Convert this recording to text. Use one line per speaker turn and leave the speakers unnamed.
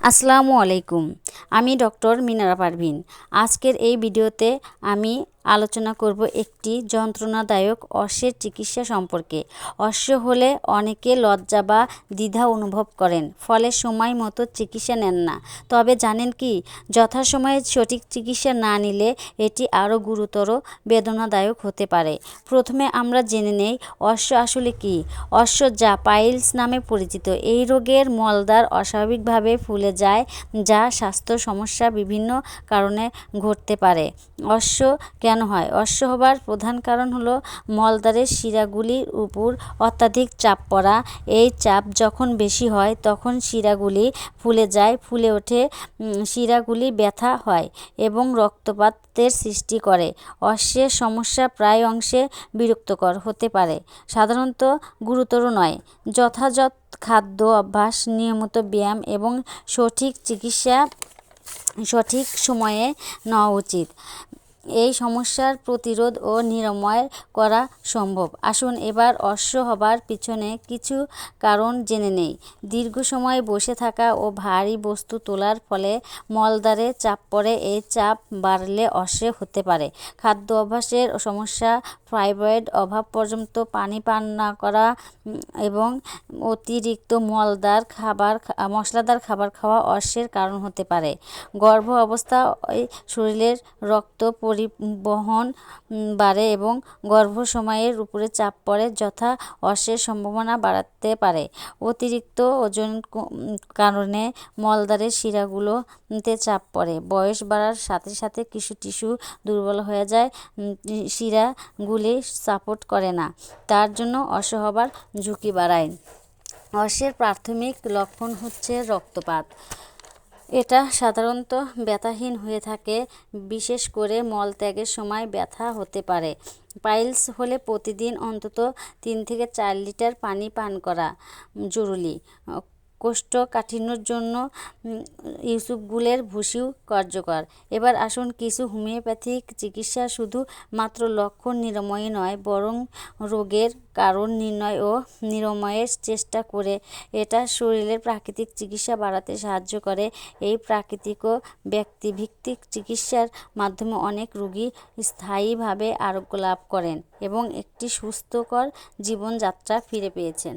আসসালামু আলাইকুম। আমি ডক্টর মিনারা পারভিন। আজকের এই ভিডিওতে আমি আলোচনা করব একটি যন্ত্রণাদায়ক অশ্বের চিকিৎসা সম্পর্কে। অশ্ব হলে অনেকে লজ্জা বা দ্বিধা অনুভব করেন, ফলে সময় মতো চিকিৎসা নেন না। তবে জানেন কি, যথাসময়ে সঠিক চিকিৎসা না নিলে এটি আরও গুরুতর বেদনাদায়ক হতে পারে। প্রথমে আমরা জেনে নেই অশ্ব আসলে কি। অশ্ব যা পাইলস নামে পরিচিত। এই রোগের মলদ্বার অস্বাভাবিকভাবে ফুলে যায়, যা স্বাস্থ্য সমস্যা বিভিন্ন কারণে ঘটতে পারে। অশ্ব কেন হয়। অশ্ব হবার প্রধান কারণ হলো মলদ্বারের শিরাগুলির উপর অত্যাধিক চাপ পড়া। এই চাপ যখন বেশি হয়, তখন শিরাগুলি ফুলে যায়, ফুলে ওঠে শিরাগুলি ব্যথা হয় এবং রক্তপাতের সৃষ্টি করে। অশ্বের সমস্যা প্রায় অংশে বিরক্তকর হতে পারে, সাধারণত গুরুতর নয়। যথাযথ খাদ্য অভ্যাস, নিয়মিত ব্যায়াম এবং সঠিক চিকিৎসা সঠিক সময়ে নেওয়া উচিত। এই সমস্যার প্রতিরোধ ও নিরাময় করা সম্ভব। আসুন এবার অশ্ব হবার পিছনে কিছু কারণ জেনে নেই। দীর্ঘ সময় বসে থাকা ও ভারী বস্তু তোলার ফলে মলদ্বারে চাপ পড়ে এই চাপ বাড়লে অশ্বে হতে পারে। খাদ্য অভ্যাসের সমস্যা, ফাইব্রয়েড অভাব পর্যন্ত পানি পান না করা এবং অতিরিক্ত মলদার খাবার মশলাদার খাবার খাওয়া অশ্বের কারণ হতে পারে। গর্ভ অবস্থা শরীরের রক্ত পরিবহন বাড়ে এবং গর্ভ সময়ের উপরে চাপ পড়ে, যথা অশ্বের সম্ভাবনা বাড়াতে পারে। অতিরিক্ত ওজন কারণে মলদ্বারের শিরাগুলোতে চাপ পড়ে। বয়স বাড়ার সাথে সাথে কিছু টিস্যু দুর্বল হয়ে যায় শিরাগুলি সাপোর্ট করে না। তার জন্য অশ্ব হবার ঝুঁকি বাড়ায়। অশ্বের প্রাথমিক লক্ষণ হচ্ছে রক্তপাত। এটা সাধারণত ব্যথাহীন হয়ে থাকে, বিশেষ করে মলত্যাগের সময় ব্যথা হতে পারে। পাইলস হলে প্রতিদিন অন্তত তিন থেকে চার লিটার পানি পান করা জরুরি। কোষ্ঠকাঠিন্যর জন্য ইউসুফগুলের ভুষিও কার্যকর। এবার আসুন কিছু হোমিওপ্যাথিক চিকিৎসা শুধু মাত্র লক্ষণ নিরাময় নয়, বরং রোগের কারণ নির্ণয় ও নিরাময়ের চেষ্টা করে এটা শরীরের প্রাকৃতিক চিকিৎসা বাড়াতে সাহায্য করে। এই প্রাকৃতিক ও ব্যক্তিভিত্তিক চিকিৎসার মাধ্যমে অনেক রোগী স্থায়ীভাবে আরোগ্য লাভ করেন এবং একটি সুস্থকর জীবনযাত্রা ফিরে পেয়েছেন।